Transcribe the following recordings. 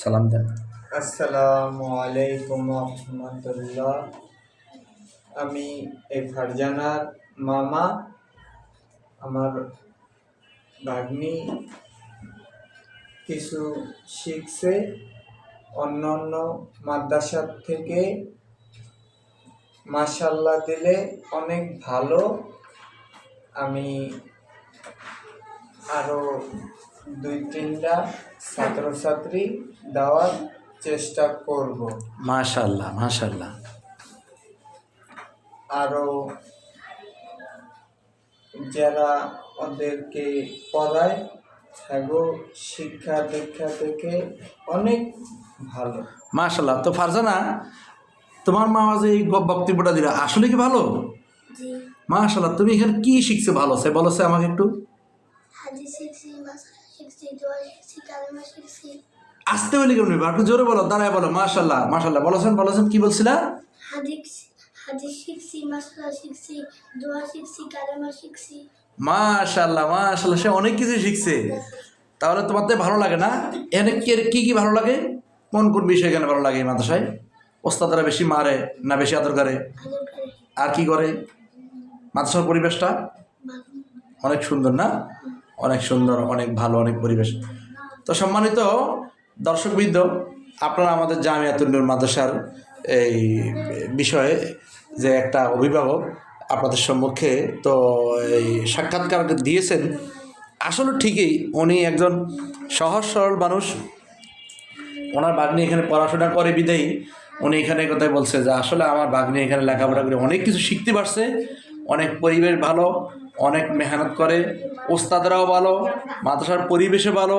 সালাম দেন। আসসালামু আলাইকুম রহমতুল্লাহ। আমি এই ফারজানার মামা, আমার ভাগ্নি। কিছু শিখছে অন্য অন্য মাদ্রাসার থেকে। মাশাল্লাহ দিলে অনেক ভালো। আমি আরও দুই তিনটা ছাত্রছাত্রী দেওয়ার চেষ্টা করব। মাশাল্লাহ মাশাল্লাহ। আরও যারা ওদেরকে পড়ায় সেগো শিক্ষা দীক্ষা থেকে অনেক ভালো। মাশাল্লাহ তো ফারজানা তোমার মা যে এই বক্তব্যটা দিলা আসলে কি ভালো? জি। মাশাল্লাহ তুমি এখানে কি শিখছো ভালো? সে বলো সে আমাকে একটু। হাদিস শিখছি শিখছি দোয়া শিখছি কালেমা শিখছি আসতে হলে কেমন? একটু জোরে বলো, দাঁড়ায় বলো, মাশাল্লাহ মাশাল্লাহ। বলেছেন বলেছেন, কি বলছিলা? হাদিস হাদিস শিখছি মাসালা শিখছি দোয়া শিখছি কালেমা শিখছি মাশাল্লাহ মাশাল্লাহ, সে অনেক কিছু শিখছে। তাহলে তোমার তো ভালো লাগে না? এখানে কে কি ভালো লাগে? কোন কোন বিষয় এখানে ভালো লাগে মাদ্রাসায়? ওস্তাদরা বেশি মারে না বেশি আদর করে? আর কি করে? মাদ্রাসার পরিবেশটা? অনেক সুন্দর না? অনেক সুন্দর, অনেক ভালো, অনেক পরিবেশ। তো সম্মানিত দর্শকবৃন্দ, আপনারা আমাদের জামিয়াতুল নূর মাদ্রাসার এই বিষয়ে যে একটা অভিভাবক আপনাদের সম্মুখে তো এই সাক্ষাৎকার দিয়েছেন, আসলে ঠিকই উনি একজন সহজ, সরল মানুষ। ওনার বাগ্নি এখানে পড়াশোনা করে বিদেই উনি এখানে কথাই বলছে যে, আসলে আমার বাগ্নি এখানে লেখাপড়া করে অনেক কিছু শিখতে পারছে, অনেক পরিবেশ ভালো অনেক মেহনত করে, ওস্তাদরাও ভালো, মাদ্রাসার পরিবেশে ভালো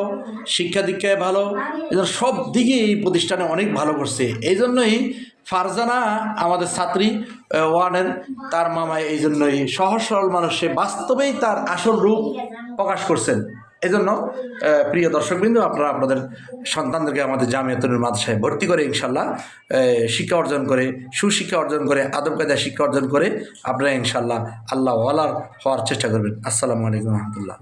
শিক্ষা দীক্ষায় ভালো, এদের সব দিকে এই প্রতিষ্ঠানে অনেক ভালো করছে। এই জন্যই ফারজানা আমাদের ছাত্রী ওয়ানের, তার মামা এই জন্যই সহজ সরল মানুষে বাস্তবেই তার আসল রূপ প্রকাশ করছেন। এই জন্য প্রিয় দর্শকবৃন্দ, আপনারা আপনাদের সন্তানদেরকে আমাদের জামিয়াতুল মাদ্রাসায় ভর্তি করে ইনশাল্লাহ শিক্ষা অর্জন করে, সুশিক্ষা অর্জন করে, আদব কায়দা শিক্ষা অর্জন করে, আপনারা ইনশাল্লাহ আল্লাহ ওয়ালার হওয়ার চেষ্টা করবেন। আসসালামু আলাইকুম রহমতুল্লাহ।